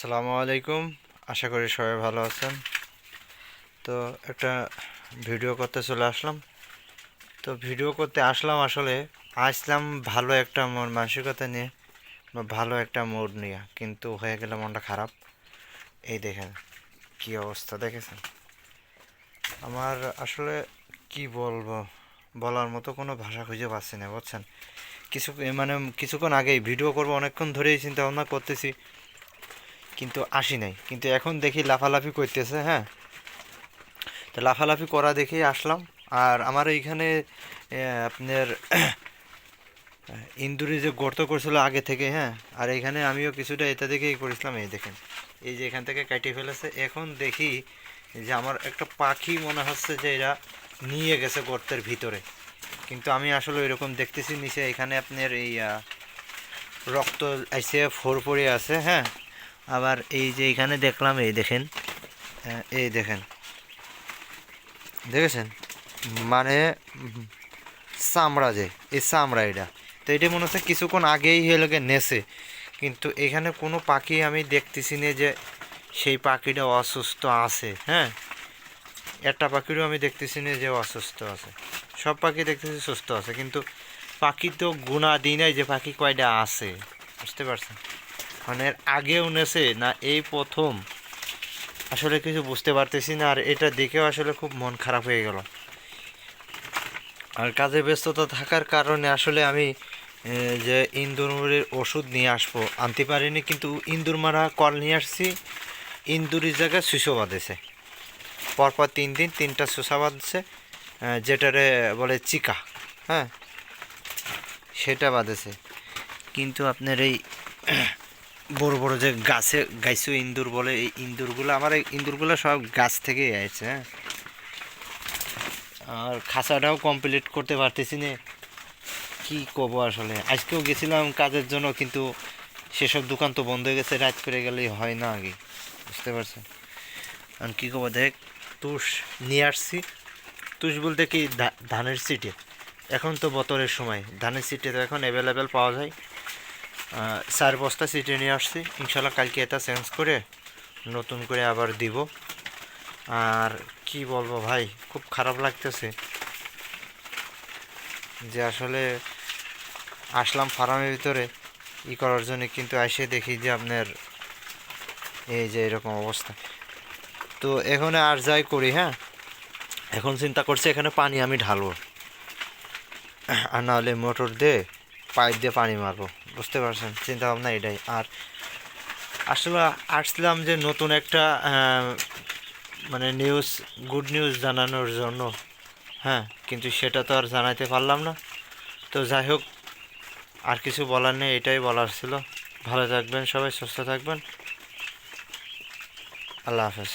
আসসালামু আলাইকুম। আশা করি সবাই ভালো আছেন। তো একটা ভিডিও করতে চলে আসলাম। তো ভিডিও করতে আসলাম আসলে আসলাম ভালো একটা মন মানসিকতা নিয়ে বা ভালো একটা মুড নিয়ে, কিন্তু হয়ে গেলে মনটা খারাপ। এই দেখেন, কি অবস্থা দেখেছেন? আমার আসলে কি বলব, বলার মতো কোনো ভাষা খুঁজে পাচ্ছি না, বুঝছেন? কিছু মানে কিছুক্ষণ আগেই ভিডিও করব, অনেকক্ষণ ধরেই চিন্তা ভাবনা করতেছি। কিন্তু আসি নাই। কিন্তু এখন দেখি লাফালাফি করতেছে হ্যাঁ। তো লাফালাফি করা দেখেই আসলাম। আর আমার এইখানে আপনার ইন্দুরি যে গর্ত করছিল আগে থেকে হ্যাঁ আর এইখানে আমিও কিছুটা এটা দেখেই করেছিলাম, এই দেখেন। এই যে এখান থেকে কাটিয়ে ফেলেছে। এখন দেখি যে আমার একটা পাখি মনে হচ্ছে যে এরা নিয়ে গেছে গর্তের ভিতরে। কিন্তু আমি আসলে এরকম দেখতেছি নিচে এখানে আপনার এই রক্ত আইসে ফোর পড়ে আছে হ্যাঁ। আবার এই যে এখানে দেখলাম এই দেখেন আহ, এই দেখেন। দেখেছেন? মানে চামড়া যে এই চামড়া এটা। তো এটা মনে হচ্ছে কিছুক্ষণ আগেই হেলকে নেছে। কিন্তু এখানে কোনো পাখি আমি দেখতেছি না যে সেই পাখিটা অসুস্থ আছে হ্যাঁ? একটা পাখিরও আমি দেখতেছি না যে অসুস্থ আছে। সব পাখি দেখতেছি সুস্থ আছে কিন্তু পাখি তো গুণা দিই নাই যে পাখি কয়টা আছে বুঝতে পারছেন? মানে এর আগেও নেছে না এই প্রথম? আসলে কিছু বুঝতে পারতেছি না, আর এটা দেখেও আসলে খুব মন খারাপ হয়ে গেল। আর কাজে ব্যস্ততা থাকার কারণে আসলে আমি যে ইন্দুরের ওষুধ নিয়ে আসব, আনতে পারিনি, কিন্তু ইন্দুর মারা কল নিয়ে আসছি। ইন্দুরের জায়গায় সুসো বাঁধেছে। পরপর তিন দিন তিনটা সুসা বাঁধছে যেটারে বলে চিকা হ্যাঁ? সেটা বাঁধেছে। কিন্তু আপনার এই বড় বড় যে গাছে গাইছু ইন্দুর বলে, এই ইন্দুরগুলো, আমার এই ইন্দুরগুলো সব গাছ থেকেই আছে হ্যাঁ। আর খাঁচাটাও কমপ্লিট করতে পারতেছি না। কি করব আসলে? আজকেও গেছিলাম কাজের জন্য, কিন্তু সেসব দোকান তো বন্ধ হয়ে গেছে, রাত করে গেলেই হয় না আগে, বুঝতে পারছেন আর কী করব দেখ, তুষ নিয়ে আসছি। তুষ বলতে কি ধানের সিটে। এখন তো বতরের সময়, ধানের সিটে তো এখন অ্যাভেলেবেল পাওয়া যায়। চার বস্তা সিটে নিয়ে আসছি। ইনশাল্লাহ কালকে এটা চেঞ্জ করে নতুন করে আবার দিব। আর কি বলব ভাই, খুব খারাপ লাগতেছে যে আসলে আসলাম ফার্মের ভিতরে, ই করার জন্য কিন্তু এসে দেখি যে আপনার এই যে এরকম অবস্থা। তো এখানে আর যাই করি হ্যাঁ? এখন চিন্তা করছি এখানে পানি আমি ঢালবো। আর নাহলে মোটর দিয়ে পাইপ দিয়ে পানি মারবো, বুঝতে পারছেন? চিন্তা ভাবনা এটাই। আর আসলে আসলাম যে নতুন একটা মানে নিউজ গুড নিউজ জানানোর জন্য। হ্যাঁ কিন্তু সেটা তো আর জানাইতে পারলাম না। তো যাই হোক, আর কিছু বলার নেই, এটাই বলার ছিল। ভালো থাকবেন সবাই, সুস্থ থাকবেন। আল্লাহ হাফেজ।